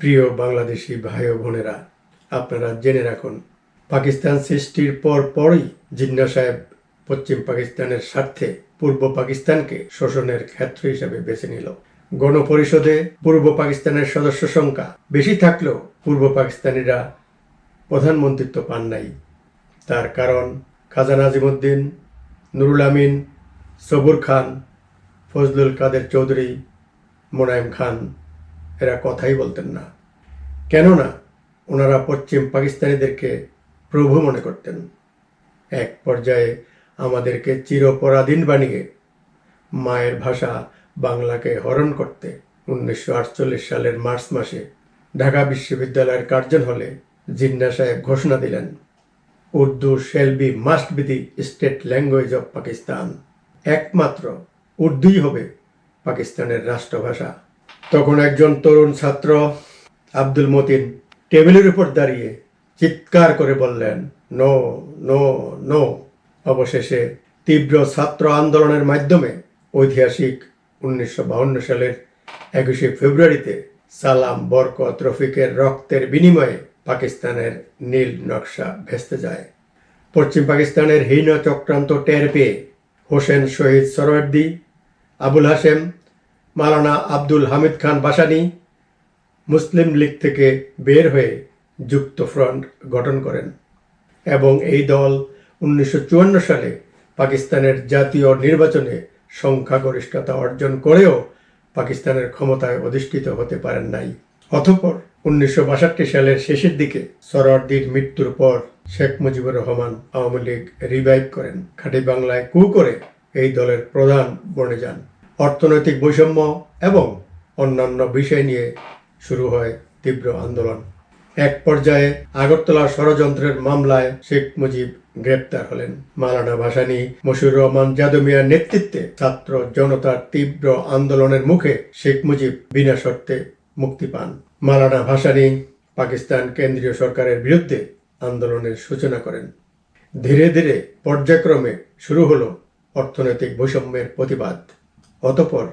প্রিয় বাংলাদেশি ভাই ও বোনেরা, আপনারা জেনে রাখুন, পাকিস্তান সৃষ্টির পর পরই জিন্না সাহেব পশ্চিম পাকিস্তানের স্বার্থে পূর্ব পাকিস্তানকে শোষণের ক্ষেত্র হিসাবে বেছে নিল। গণপরিষদে পূর্ব পাকিস্তানের সদস্য সংখ্যা বেশি থাকলেও পূর্ব পাকিস্তানিরা প্রধানমন্ত্রিত্ব পান নাই। তার কারণ, খাজা নাজিমুদ্দিন, নুরুল আমিন, সবুর খান, ফজলুল কাদের চৌধুরী, মোনায়েম খান এরা কথাই বলতেন না। কেননা, ওনারা পশ্চিম পাকিস্তানিদেরকে প্রভু মনে করতেন। এক পর্যায়ে আমাদেরকে চিরপরাধীন বানিয়ে মায়ের ভাষা বাংলাকে হরণ করতে উনিশশো আটচল্লিশ সালের মার্চ মাসে ঢাকা বিশ্ববিদ্যালয়ের কার্জন হলে জিন্না সাহেব ঘোষণা দিলেন, Urdu shall be must be the state language of Pakistan একমাত্র উর্দুই হবে পাকিস্তানের রাষ্ট্রভাষা। তখন একজন তরুণ ছাত্র আব্দুল মতিন টেবিলের উপর দাঁড়িয়ে চিৎকার করে বললেন, নো নো নো। অবশেষে তীব্র ছাত্র আন্দোলনের মাধ্যমে ঐতিহাসিক উনিশশো সালের একুশে ফেব্রুয়ারিতে সালাম, বরকত, রফিকের রক্তের বিনিময়ে পাকিস্তানের নীল নকশা ভেস্তে যায়। পশ্চিম পাকিস্তানের হীন চক্রান্ত টের পেয়ে হোসেন শহীদ সরওয়ার্দি আবুল হাসেম মালানা আব্দুল হামিদ খান বাসানি মুসলিম লীগ থেকে বের হয়ে যুক্ত ফ্রন্ট গঠন করেন এবং এই দল উনিশশো চুয়ান্ন সালে পাকিস্তানের জাতীয় নির্বাচনে সংখ্যাগরিষ্ঠতা অর্জন করেও পাকিস্তানের ক্ষমতায় অধিষ্ঠিত হতে পারেন নাই। অথপর উনিশশো বাষট্টি সালের শেষের দিকে সরওয়ার্দির মৃত্যুর পর শেখ মুজিবুর রহমান আওয়ামী লীগ রিভাইভ করেন। খাঁটি বাংলায় কু করে এই দলের প্রধান বনে যান। অর্থনৈতিক বৈষম্য এবং অন্যান্য বিষয় নিয়ে শুরু হয় তীব্র আন্দোলন। এক পর্যায়ে আগরতলা ষড়যন্ত্রের মামলায় শেখ মুজিব গ্রেপ্তার হলেন। মালানা ভাসানী, মশিউর রহমান যাদু মিয়ার নেতৃত্বে ছাত্র জনতার তীব্র আন্দোলনের মুখে শেখ মুজিব বিনা শর্তে মুক্তি পান। মালানা ভাসানী পাকিস্তান কেন্দ্রীয় সরকারের বিরুদ্ধে আন্দোলনের সূচনা করেন। ধীরে ধীরে পর্যায়ক্রমে শুরু হলো অর্থনৈতিক বৈষম্যের প্রতিবাদ। অতপর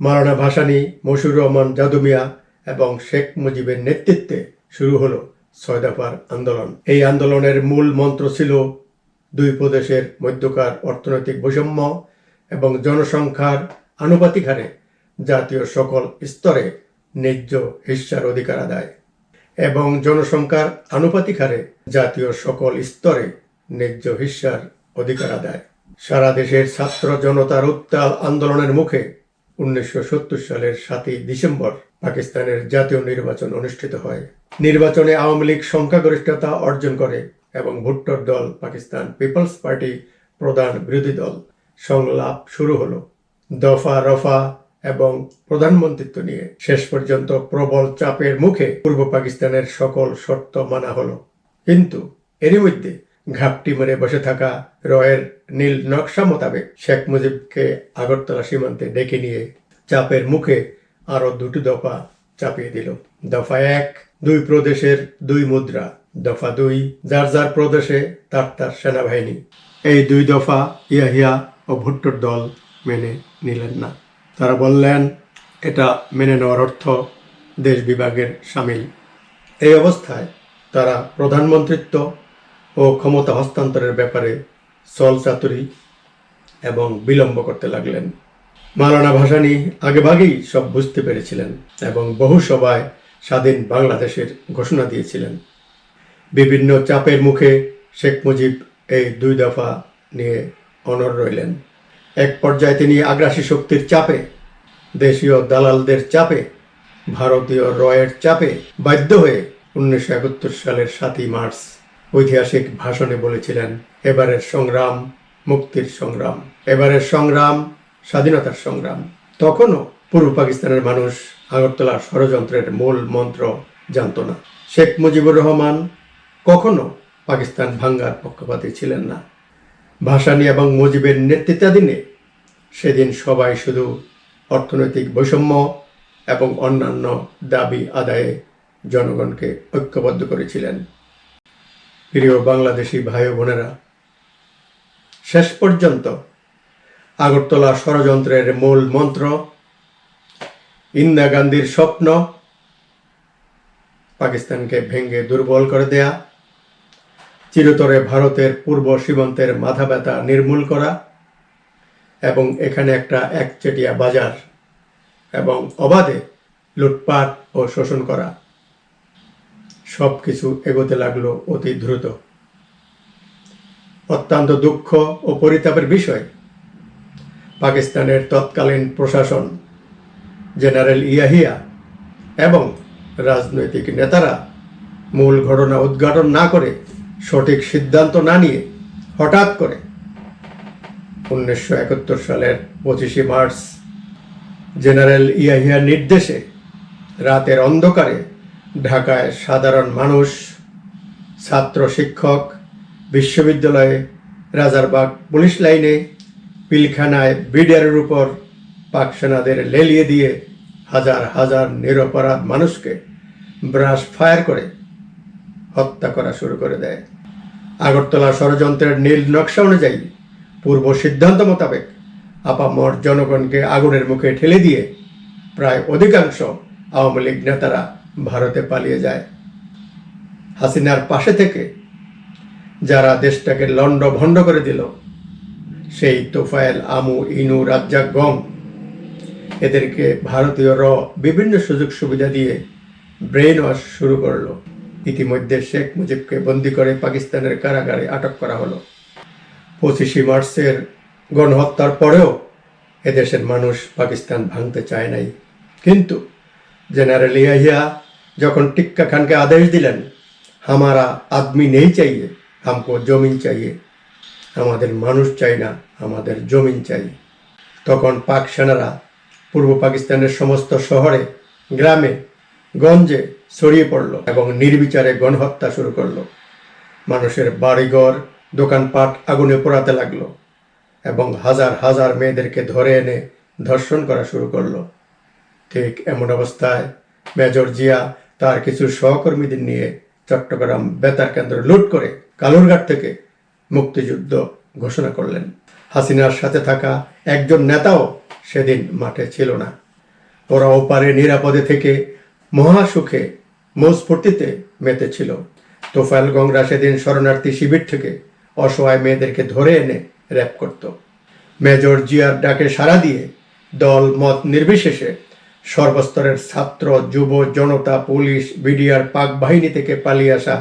মারানা ভাসানী মশিউর রহমান জাদুমিয়া এবং শেখ মুজিবের নেতৃত্বে শুরু হলো ছয় আন্দোলন। এই আন্দোলনের মূল মন্ত্র ছিল দুই প্রদেশের মধ্যকার অর্থনৈতিক বৈষম্য এবং জনসংখ্যার আনুপাতিক হারে জাতীয় সকল স্তরে ন্যায্য হিস্যার অধিকার আদায় এবং জনসংখ্যার আনুপাতিক হারে জাতীয় সকল স্তরে ন্যায্য হিস্যার অধিকার আদায়। সারা দেশের ছাত্র জনতার উত্তাল আন্দোলনের মুখে উনিশশো সত্তর সালের সাতই ডিসেম্বর পাকিস্তানের জাতীয় নির্বাচন অনুষ্ঠিত হয়। নির্বাচনে আওয়ামী লীগ সংখ্যাগরিষ্ঠতা অর্জন করে এবং ভুট্টোর দল পাকিস্তান পিপলস পার্টি প্রধান বিরোধী দল সংলাপ শুরু হলো। দফা রফা এবং প্রধানমন্ত্রিত্ব নিয়ে শেষ পর্যন্ত প্রবল চাপের মুখে পূর্ব পাকিস্তানের সকল শর্ত মানা হলো। কিন্তু এরই মধ্যে ঘাপটি মেরে বসে থাকা রয়ের নীল নকশা মোতাবেক শেখ মুজিবকে আগরতলা সীমান্তে ডেকে নিয়ে চাপের মুখে আরও দুটি দফা চাপিয়ে দিল। দফা এক, দুই প্রদেশের দুই মুদ্রা। দফা দুই, যার যার প্রদেশে তার তার সেনাবাহিনী। এই দুই দফা ইয়াহিয়া ও ভুট্টোর দল মেনে নিলেন না। তারা বললেন, এটা মেনে নেওয়ার অর্থ দেশ বিভাগের সামিল। এই অবস্থায় তারা প্রধানমন্ত্রিত্ব ও ক্ষমতা হস্তান্তরের ব্যাপারে সল চাতুরি এবং বিলম্ব করতে লাগলেন। মালানা ভাসানী আগেভাগেই সব বুঝতে পেরেছিলেন এবং বহু সভায় স্বাধীন বাংলাদেশের ঘোষণা দিয়েছিলেন। বিভিন্ন চাপের মুখে শেখ মুজিব এই দুই দফা নিয়ে অনর রইলেন। এক পর্যায়ে তিনি আগ্রাসী শক্তির চাপে, দেশীয় দালালদের চাপে, ভারতীয় রয়ের চাপে বাধ্য হয়ে উনিশশো একাত্তর সালের সাতই মার্চ ঐতিহাসিক ভাষণে বলেছিলেন, এবারের সংগ্রাম মুক্তির সংগ্রাম, এবারের সংগ্রাম স্বাধীনতার সংগ্রাম। তখনও পূর্ব পাকিস্তানের মানুষ আগরতলার ষড়যন্ত্রের মূল মন্ত্র জানত না। শেখ মুজিবুর রহমান কখনো পাকিস্তান ভাঙ্গার পক্ষপাতী ছিলেন না। ভাসানী এবং মুজিবের নেতৃত্বাধীনে সেদিন সবাই শুধু অর্থনৈতিক বৈষম্য এবং অন্যান্য দাবি আদায়ে জনগণকে ঐক্যবদ্ধ করেছিলেন। প্রিয় বাংলাদেশি ভাই বোনেরা, শেষ পর্যন্ত আগরতলা ষড়যন্ত্রের মূল মন্ত্র, ইন্দিরা গান্ধীর স্বপ্ন, পাকিস্তানকে ভেঙে দুর্বল করে দেয়া, চিরতরে ভারতের পূর্ব সীমান্তের মাথা ব্যথা নির্মূল করা এবং এখানে একটা একচেটিয়া বাজার এবং অবাধে লুটপাট ও শোষণ করা। সব কিছু এগোতে লাগল অতি দ্রুত। অত্যন্ত দুঃখ ও পরিতাপের বিষয়। পাকিস্তানের তৎকালীন প্রশাসন, জেনারেল ইয়াহিয়া এবং রাজনৈতিক নেতারা মূল ঘটনা উদ্ঘাটন না করে সঠিক সিদ্ধান্ত না নিয়ে হঠাৎ করে উনিশশো একাত্তর সালের পঁচিশে মার্চ জেনারেল ইয়াহিয়ার নির্দেশে রাতের অন্ধকারে ঢাকায় সাধারণ মানুষ, ছাত্র শিক্ষক, বিশ্ববিদ্যালয়ে রাজারবাগ পুলিশ লাইনে পিলখানায় বিডিআরের উপর পাক সেনাদের লেলিয়ে দিয়ে হাজার হাজার নিরপরাধ মানুষকে ব্রাশ ফায়ার করে হত্যা করা শুরু করে দেয়। আগরতলা ষড়যন্ত্রের নীল নকশা অনুযায়ী পূর্ব সিদ্ধান্ত মোতাবেক আপামর জনগণকে আগুনের মুখে ঠেলে দিয়ে প্রায় অধিকাংশ আওয়ামী লীগ নেতারা ভারতে পালিয়ে যায়। হাসিনার পাশে থেকে যারা দেশটাকে লন্ড ভণ্ড করে দিল, সেই তোফায়েল, আমু, ইনু, রাজ্জাক, গম, এদেরকে ভারতীয় র বিভিন্ন সুযোগ সুবিধা দিয়ে ব্রেন ওয়াশ শুরু করল। ইতিমধ্যে শেখ মুজিবকে বন্দি করে পাকিস্তানের কারাগারে আটক করা হলো। পঁচিশে মার্চের গণহত্যার পরেও এদেশের মানুষ পাকিস্তান ভাঙতে চায় নাই। কিন্তু জেনারেল ইয়াহিয়া যখন টিক্কা খানকে আদেশ দিলেন, হামারা আদমি নেই চাইয়ে, হামকো জমিন চাইয়ে, আমাদের মানুষ চাই না, আমাদের জমিন চাই। তখন পাক সেনারা পূর্ব পাকিস্তানের সমস্ত শহরে, গ্রামে, গঞ্জে ছড়িয়ে পড়ল এবং নির্বিচারে গণহত্যা শুরু করল। মানুষের বাড়িঘর, দোকানপাট আগুনে পোড়াতে লাগল এবং হাজার হাজার মেয়েদেরকে ধরে এনে ধর্ষণ করা শুরু করল। ঠিক এমন অবস্থায় মেজর জিয়া তার কিছু সহকর্মীদের নিয়ে চট্টগ্রাম বেতার কেন্দ্র লুট করে কালুরঘাট থেকে মুক্তিযুদ্ধ ঘোষণা করলেন। হাসিনার সাথে থাকা একজন নেতাও সেদিন মাঠে ছিল না। ওরা ওপারে নিরাপদে থেকে মহাসুখে মৌস্ফূর্তিতে মেতেছিল তোফায়েল গংরা সেদিন শরণার্থী শিবির থেকে অসহায় মেয়েদেরকে ধরে এনে র্যাপ করত। মেজর জিয়ার ডাকে সাড়া দিয়ে দল মত নির্বিশেষে সর্বস্তরের ছাত্র, যুব, জনতা, পুলিশ, বিডিআর, পাক বাহিনী থেকে পালিয়ে আসা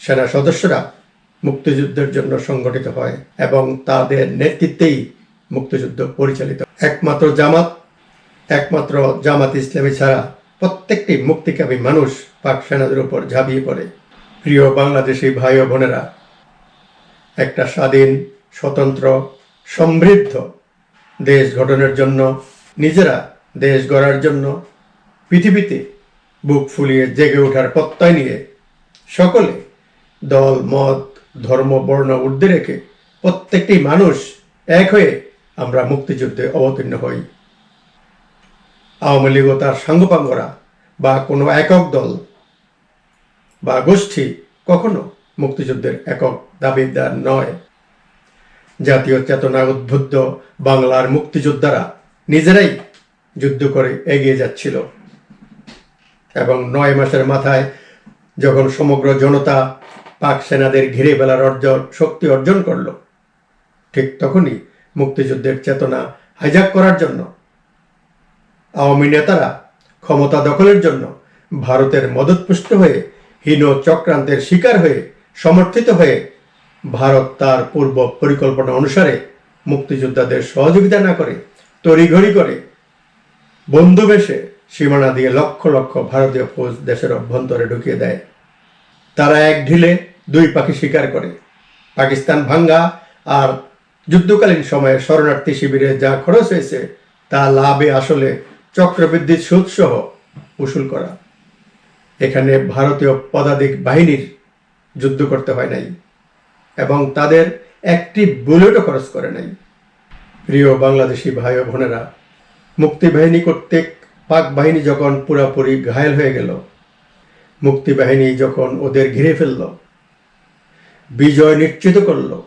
সেনা সদস্যরা মুক্তিযুদ্ধের জন্য সংগঠিত হয় এবং তাদের নেতৃত্বেই মুক্তিযুদ্ধ পরিচালিত একমাত্র জামাত একমাত্র জামাত ইসলামী ছাড়া প্রত্যেকটি মুক্তিকামী মানুষ পাক সেনাদের উপর ঝাঁপিয়ে পড়ে। প্রিয় বাংলাদেশি ভাই ও বোনেরা, একটা স্বাধীন, স্বতন্ত্র, সমৃদ্ধ দেশ গঠনের জন্য নিজেরা দেশ গড়ার জন্য পৃথিবীতে বুক ফুলিয়ে জেগে ওঠার প্রত্যয় নিয়ে সকলে দল, মত, ধর্ম, বর্ণ, ঊর্ধ্বে রেখে প্রত্যেকটি মানুষ এক হয়ে আমরা মুক্তিযুদ্ধে অবতীর্ণ হই। আওয়ামী লীগ তার সাঙ্গপাঙ্গরা বা কোনো একক দল বা গোষ্ঠী কখনো মুক্তিযুদ্ধের একক দাবিদার নয়। জাতীয় চেতনা উদ্বুদ্ধ বাংলার মুক্তিযোদ্ধারা নিজেরাই যুদ্ধ করে এগিয়ে যাচ্ছিল। এবং নয় মাসের মাথায় যখন সমগ্র জনতা পাক সেনাদের ঘিরে ফেলার অর্জন শক্তি অর্জন করল, ঠিক তখনই মুক্তিযুদ্ধের চেতনা হাইজাক করার জন্য, আওয়ামী নেতারা ক্ষমতা দখলের জন্য ভারতের মদতপুষ্ট হয়ে, হীন চক্রান্তের শিকার হয়ে, সমর্থিত হয়ে ভারত তার পূর্ব পরিকল্পনা অনুসারে মুক্তিযোদ্ধাদের সহযোগিতা না করে তড়িঘড়ি করে বন্ধু বেশে সীমানা দিয়ে লক্ষ লক্ষ ভারতীয় ফৌজ দেশের অভ্যন্তরে ঢুকিয়ে দেয়। তারা এক ঢিলে দুই পাখি শিকার করে। পাকিস্তান ভাঙ্গা আর যুদ্ধকালীন সময়ে শরণার্থী শিবিরে যা খরচ হয়েছে, তা লাভে আসলে চক্রবৃদ্ধি সুদ সহ উসুল করা। এখানে ভারতীয় পদাতিক বাহিনীর যুদ্ধ করতে হয় নাই এবং তাদের একটি বুলেটও খরচ করে নাই। প্রিয় বাংলাদেশি ভাই ও বোনেরা মুক্তিবাহিনী কর্তৃক পাক বাহিনী যখন পুরাপুরি ঘায়েল হয়ে গেল, মুক্তিবাহিনী যখন ওদের ঘিরে ফেলল, বিজয় নিশ্চিত করল,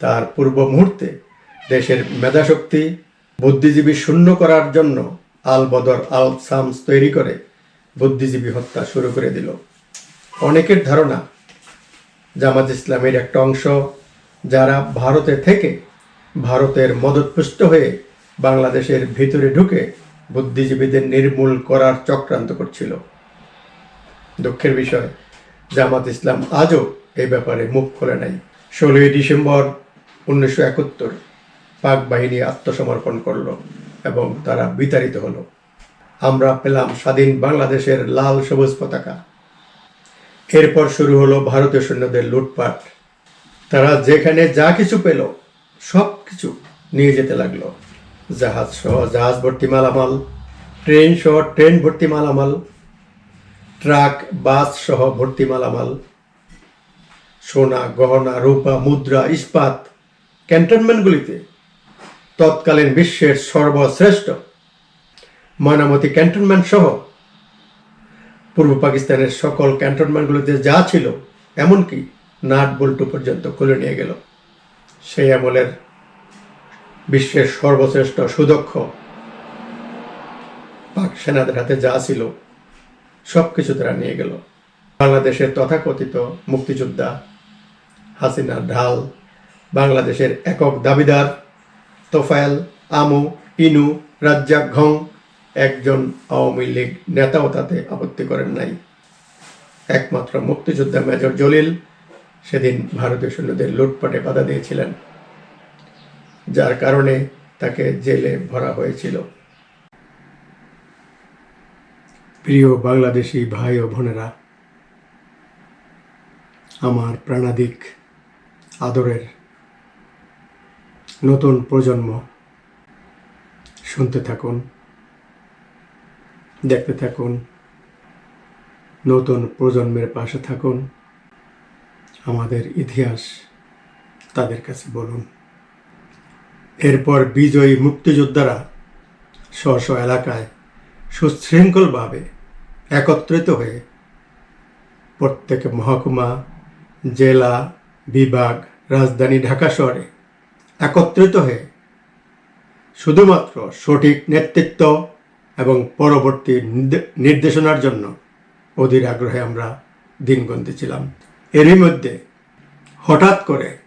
তার পূর্ব মুহূর্তে দেশের মেধাশক্তি বুদ্ধিজীবী শূন্য করার জন্য আল বদর আল সামস তৈরি করে বুদ্ধিজীবী হত্যা শুরু করে দিল। অনেকের ধারণা, জামাত ইসলামের একটা অংশ যারা ভারতে থেকে ভারতের মদতপুষ্ট হয়ে বাংলাদেশের ভিতরে ঢুকে বুদ্ধিজীবীদের নির্মূল করার চক্রান্ত করছিল। দুঃখের বিষয়, জামাত ইসলাম আজও এই ব্যাপারে মুখ খোলে নাই। ষোলোই ডিসেম্বর উনিশশো একাত্তর পাক বাহিনী আত্মসমর্পণ করল এবং তারা বিতাড়িত হলো। আমরা পেলাম স্বাধীন বাংলাদেশের লাল সবুজ পতাকা। এরপর শুরু হলো ভারতীয় সৈন্যদের লুটপাট। তারা যেখানে যা কিছু পেল সব কিছু নিয়ে যেতে লাগল। জাহাজ সহ জাহাজ ভর্তি মালামাল, ট্রেন সহ ট্রেন ভর্তি মালামাল, ট্রাক, বাস সহ ভর্তি মালামাল, সোনা, গহনা, রূপা, মুদ্রা, ইস্পাত, ক্যান্টনমেন্টগুলিতে তৎকালীন বিশ্বের সর্বশ্রেষ্ঠ ময়নামতি ক্যান্টনমেন্ট সহ পূর্ব পাকিস্তানের সকল ক্যান্টনমেন্টগুলিতে যা ছিল, এমনকি নাট বল্টু পর্যন্ত খুলে নিয়ে গেল। সেই আমলের বিশ্বের সর্বশ্রেষ্ঠ সুদক্ষ। পাক সেনাদের হাতে যা ছিল সব কিছু তারা নিয়ে গেল। বাংলাদেশের তথাকথিত মুক্তিযোদ্ধা হাসিনা ঢাল, বাংলাদেশের একক দাবিদার তোফায়েল আমু, ইনু, রাজ্জাক ঘং, একজন আওয়ামী লীগ নেতাও তাতে আপত্তি করেন নাই। একমাত্র মুক্তিযোদ্ধা মেজর জলিল সেদিন ভারতীয় সৈন্যদের লুটপাটে বাধা দিয়েছিলেন। যার কারণে তাকে জেলে ভরা হয়েছিল। প্রিয় বাংলাদেশি ভাই ও বোনেরা, আমার প্রাণাধিক আদরের নতুন প্রজন্ম, শুনতে থাকুন, দেখতে থাকুন, নতুন প্রজন্মের পাশে থাকুন, আমাদের ইতিহাস তাদের কাছে বলুন। এরপর বিজয়ী মুক্তিযোদ্ধারা স্ব স্ব এলাকায় সুশৃঙ্খলভাবে একত্রিত হয়ে প্রত্যেক মহকুমা, জেলা, বিভাগ, রাজধানী ঢাকা শহরে একত্রিত হয়ে শুধুমাত্র সঠিক নেতৃত্ব এবং পরবর্তী নির্দে- নির্দেশনার জন্য অধীর আগ্রহে আমরা দিন গুনতেছিলাম এরই মধ্যে হঠাৎ করে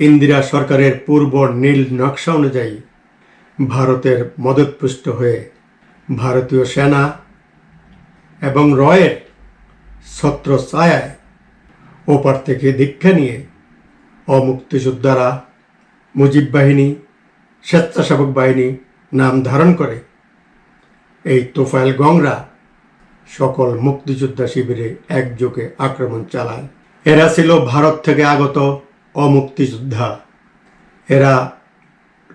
ইন্দিরা সরকারের পূর্ব নীল নকশা অনুযায়ী ভারতের মদতপুষ্ট হয়ে ভারতীয় সেনা এবং রয়ের ছত্র ছায়ায় ওপার থেকে দীক্ষা নিয়ে অমুক্তিযোদ্ধারা মুজিব বাহিনী, স্বেচ্ছাসেবক বাহিনী নাম ধারণ করে। এই তোফায়েল গংরা সকল মুক্তিযোদ্ধা শিবিরে একযোগে আক্রমণ চালায়। এরা ছিল ভারত থেকে আগত অমুক্তিযোদ্ধা। এরা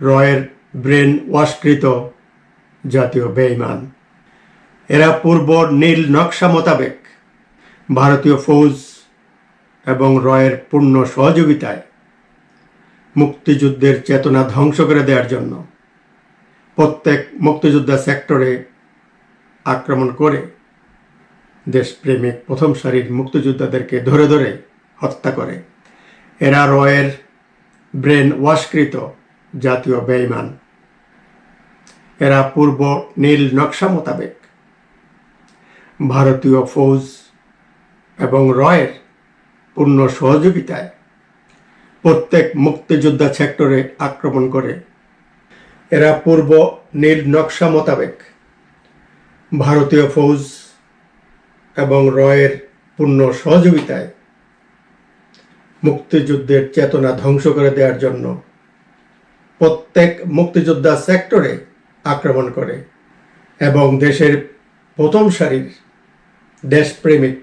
রয়ের ব্রেন ওয়াশকৃত জাতীয় বেঈমান এরা পূর্ব নীল নকশা মোতাবেক ভারতীয় ফৌজ এবং রয়ের পূর্ণ সহযোগিতায় মুক্তিযুদ্ধের চেতনা ধ্বংস করে দেওয়ার জন্য প্রত্যেক মুক্তিযোদ্ধা সেক্টরে আক্রমণ করে দেশপ্রেমিক প্রথম সারির মুক্তিযোদ্ধাদেরকে ধরে ধরে হত্যা করে। এরা রয়ের ব্রেন ওয়াশকৃত জাতীয় বেঈমান এরা পূর্ব নীল নকশা মোতাবেক। ভারতীয় ফৌজ এবং রয়ের পূর্ণ সহযোগিতায় প্রত্যেক মুক্তিযোদ্ধা সেক্টরে আক্রমণ করে। এরা পূর্ব নীল নকশা মোতাবেক ভারতীয় ফৌজ এবং রয়ের পূর্ণ সহযোগিতায় মুক্তিযুদ্ধের চেতনা ধ্বংস করে দেওয়ার জন্য প্রত্যেক মুক্তিযোদ্ধা সেক্টরে আক্রমণ করে এবং দেশের প্রথম সারির দেশপ্রেমিক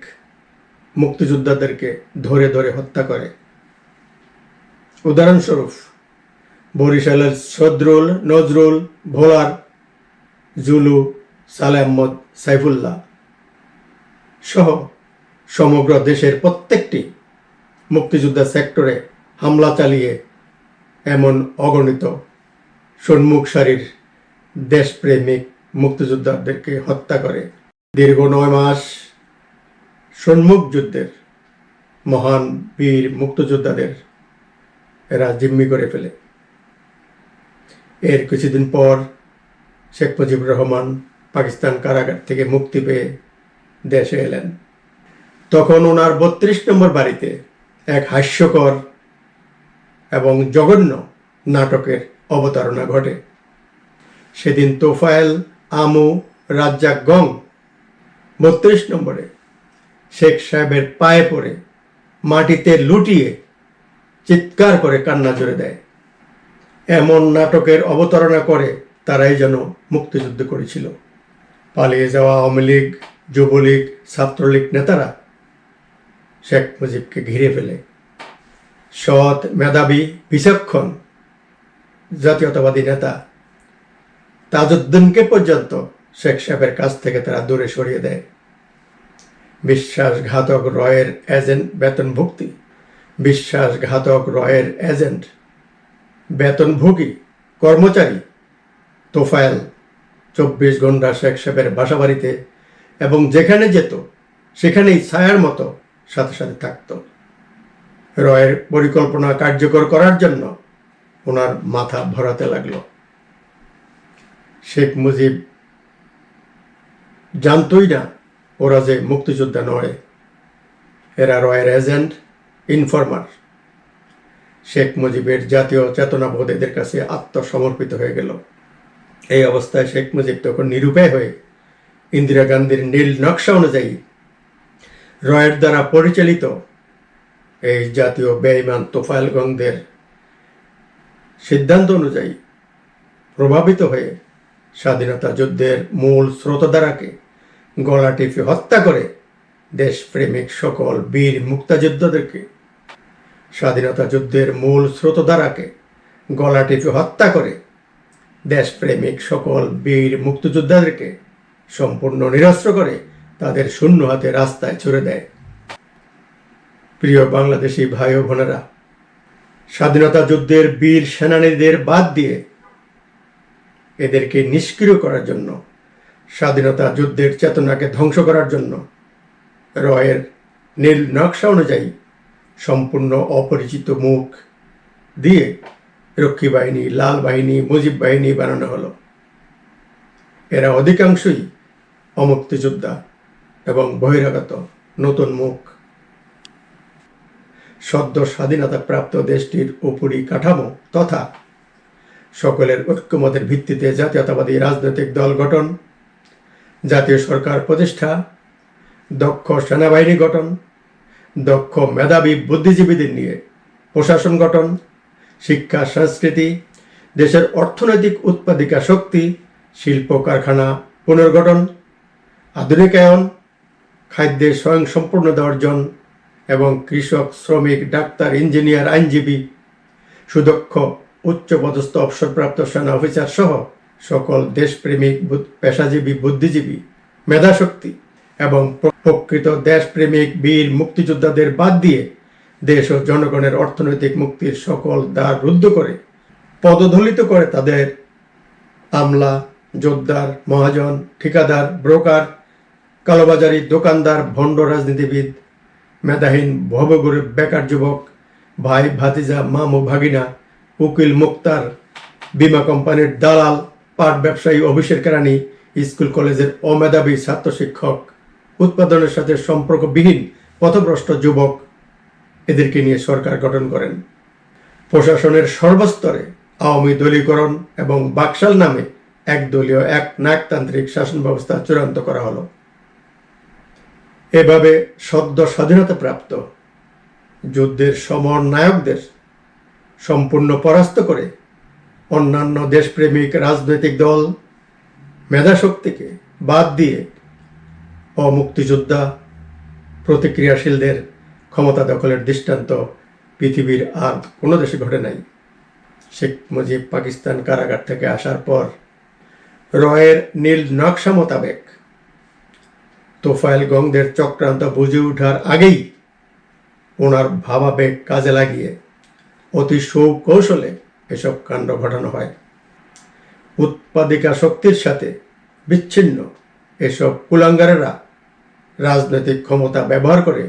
মুক্তিযোদ্ধাদেরকে ধরে ধরে হত্যা করে। উদাহরণস্বরূপ, বরিশালের সদরুল, নজরুল, ভোলার, জুলু, সালে আহমদ, সাইফুল্লাহ সহ সমগ্র দেশের প্রত্যেকটি মুক্তিযোদ্ধা সেক্টরে হামলা চালিয়ে এমন অগণিত সন্মুখ সারির দেশপ্রেমিক মুক্তিযোদ্ধাদেরকে হত্যা করে। দীর্ঘ নয় মাস সন্মুখ যুদ্ধের মহান বীর মুক্তিযোদ্ধাদের এরা জিম্মি করে ফেলে। এর কিছুদিন পর শেখ মুজিবুর রহমান পাকিস্তান কারাগার থেকে মুক্তি পেয়ে দেশে এলেন। তখন ওনার বত্রিশ নম্বর বাড়িতে এক হাস্যকর এবং জঘন্য নাটকের অবতারণা ঘটে। সেদিন তোফায়েল, আমু, রাজ্জাক, গং বত্রিশ নম্বরে শেখ সাহেবের পায়ে পড়ে মাটিতে লুটিয়ে চিৎকার করে কান্না জুড়ে দেয়। এমন নাটকের অবতারণা করে তারাই যেন মুক্তিযুদ্ধ করেছিল। পালিয়ে যাওয়া আওয়ামী লীগ, যুবলীগ, ছাত্রলীগ নেতারা শেখ মুজিবকে ঘিরে ফেলে। সৎ মেধাবী বিচক্ষণ জাতীয়তাবাদী নেতা তাজউদ্দিনকে পর্যন্ত শেখ সাহেবের কাছ থেকে তারা দূরে সরিয়ে দেয়। বিশ্বাসঘাতক রয়ের এজেন্ট বেতনভুক্তি বিশ্বাসঘাতক রয়ের এজেন্ট বেতনভোগী কর্মচারী তোফায়েল চব্বিশ ঘণ্টা শেখ সাহেবের বাসাবাড়িতে এবং যেখানে যেত, সেখানেই ছায়ার মতো সাথে সাথে থাকত। রয়ের পরিকল্পনা কার্যকর করার জন্য ওনার মাথা ভরাতে লাগল। শেখ মুজিব জানতই না ওরা যে মুক্তিযোদ্ধা নয়। এরা রয়ের এজেন্ট, ইনফরমার। শেখ মুজিবের জাতীয় চেতনাবোধ এদের কাছে আত্মসমর্পিত হয়ে গেল। এই অবস্থায় শেখ মুজিব তখন নিরুপায় হয়ে ইন্দিরা গান্ধীর নীল নকশা অনুযায়ী রয়ের দ্বারা পরিচালিত এই জাতীয় বেঈমান তোফায়েলগঞ্জদের সিদ্ধান্ত অনুযায়ী প্রভাবিত হয়ে স্বাধীনতা যুদ্ধের মূল স্রোতধারাকে গলা টিপে হত্যা করে দেশপ্রেমিক সকল বীর মুক্তিযোদ্ধাদেরকে স্বাধীনতা যুদ্ধের মূল স্রোতধারাকে গলা টিপে হত্যা করে দেশপ্রেমিক সকল বীর মুক্তিযোদ্ধাদেরকে সম্পূর্ণ নিরস্ত্র করে তাদের শূন্য হাতে রাস্তায় ছুড়ে দেয়। প্রিয় বাংলাদেশি ভাই ও বোনেরা, স্বাধীনতা যুদ্ধের বীর সেনানীদের বাদ দিয়ে এদেরকে নিষ্ক্রিয় করার জন্য, স্বাধীনতা যুদ্ধের চেতনাকে ধ্বংস করার জন্য রয়ের নীল নকশা অনুযায়ী সম্পূর্ণ অপরিচিত মুখ দিয়ে রক্ষী বাহিনী, লাল বাহিনী, মুজিব বাহিনী বানানো হলো। এরা অধিকাংশই অমুক্তিযোদ্ধা। এবং বহিরাগত, নতুন মুখ। সদ্য স্বাধীনতা প্রাপ্ত দেশটির উপরি কাঠামো তথা সকলের ঐক্যমতের ভিত্তিতে জাতীয়তাবাদী রাজনৈতিক দল গঠন, জাতীয় সরকার প্রতিষ্ঠা, দক্ষ সেনাবাহিনী গঠন, দক্ষ মেধাবী বুদ্ধিজীবীদের নিয়ে প্রশাসন গঠন, শিক্ষা, সংস্কৃতি, দেশের অর্থনৈতিক উৎপাদিকা শক্তি, শিল্প কারখানা পুনর্গঠন, আধুনিকায়ন খাদ্যের স্বয়ংসম্পূর্ণতা অর্জন এবং কৃষক, শ্রমিক, ডাক্তার, ইঞ্জিনিয়ার, আইনজীবী, সুদক্ষ, উচ্চপদস্থ, অবসরপ্রাপ্ত সেনা অফিসার সহ সকল দেশপ্রেমিক পেশাজীবী, বুদ্ধিজীবী, মেধাশক্তি এবং প্রকৃত দেশপ্রেমিক, বীর, মুক্তিযোদ্ধাদের বাদ দিয়ে দেশ ও জনগণের অর্থনৈতিক মুক্তির সকল দ্বার রুদ্ধ করে পদদলিত করে তাদের আমলা, জোরদার, মহাজন, ঠিকাদার, ব্রোকার কালোবাজারি দোকানদার, ভণ্ড রাজনীতিবিদ, মেধাহীন ভবগরিব বেকার যুবক, ভাই, ভাতিজা মামু ভাগিনা, উকিল, মুক্তার, বীমা কোম্পানির দালাল, পাট ব্যবসায়ী অভিষেক কেরানি, স্কুল কলেজের অমেধাবী ছাত্র শিক্ষক, উৎপাদনের সাথে সম্পর্কবিহীন পথভ্রষ্ট যুবক, এদেরকে নিয়ে সরকার গঠন করেন। প্রশাসনের সর্বস্তরে আওয়ামী দলীকরণ এবং বাকশাল নামে একদলীয় এক নায়কতান্ত্রিক শাসন ব্যবস্থা চূড়ান্ত করা হলো। এভাবে সদ্য স্বাধীনতা প্রাপ্ত যুদ্ধের সমন্বয়কদের সম্পূর্ণ পরাস্ত করে অন্যান্য দেশপ্রেমিক রাজনৈতিক দল, মেধাশক্তিকে বাদ দিয়ে অমুক্তিযোদ্ধা, প্রতিক্রিয়াশীলদের ক্ষমতা দখলের দৃষ্টান্ত পৃথিবীর আর কোনো দেশে ঘটে নাই। শেখ মুজিব পাকিস্তান কারাগার থেকে আসার পর রয়ের নীল নকশা মোতাবেক তোফায়েল গংদের চক্রান্ত বুঝে ওঠার আগেই ওনার ভাবাবেগ কাজে লাগিয়ে অতি সুকৌশলে এসব কাণ্ড ঘটানো হয়। উৎপাদিকা শক্তির সাথে বিচ্ছিন্ন এসব কুলাঙ্গারেরা রাজনৈতিক ক্ষমতা ব্যবহার করে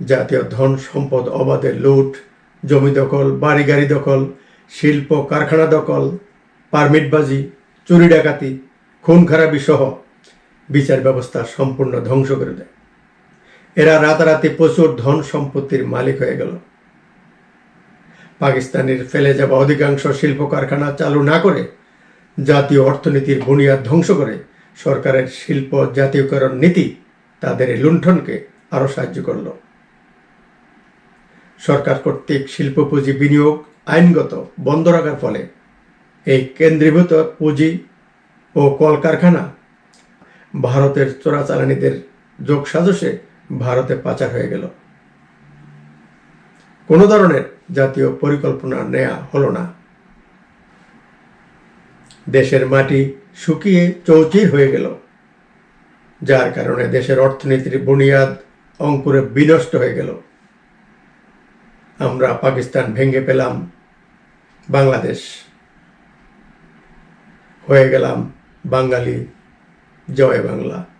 জাতীয় ধন সম্পদ অবাধে লুট, জমি দখল বাড়ি গাড়ি দখল, শিল্প কারখানা দখল, পারমিটবাজি, চুরি ডাকাতি, খুন খারাপি সহ বিচার ব্যবস্থা সম্পূর্ণ ধ্বংস করে দেয়। এরা রাতারাতি প্রচুর ধন সম্পত্তির মালিক হয়ে গেল। পাকিস্তানের ফেলে যাওয়া অধিকাংশ শিল্প কারখানা চালু না করে জাতীয় অর্থনীতির বুনিয়াদ ধ্বংস করে সরকারের শিল্প জাতীয়করণ নীতি তাদের লুণ্ঠনকে আরও সাহায্য করল। সরকার কর্তৃক শিল্প পুঁজি বিনিয়োগ আইনগত বন্ধ রাখার ফলে এই কেন্দ্রীভূত পুঁজি ও কলকারখানা ভারতের চোরাচালানিদের যোগ সাজসে ভারতে পাচার হয়ে গেল। কোনো ধরনের জাতীয় পরিকল্পনা নেওয়া হলো না। দেশের মাটি শুকিয়ে চৌচির হয়ে গেল, যার কারণে দেশের অর্থনীতির বুনিয়াদ অঙ্কুরে বিনষ্ট হয়ে গেল। আমরা পাকিস্তান ভেঙে পেলাম, বাংলাদেশ। হয়ে গেলাম বাঙালি জয় বাংলা।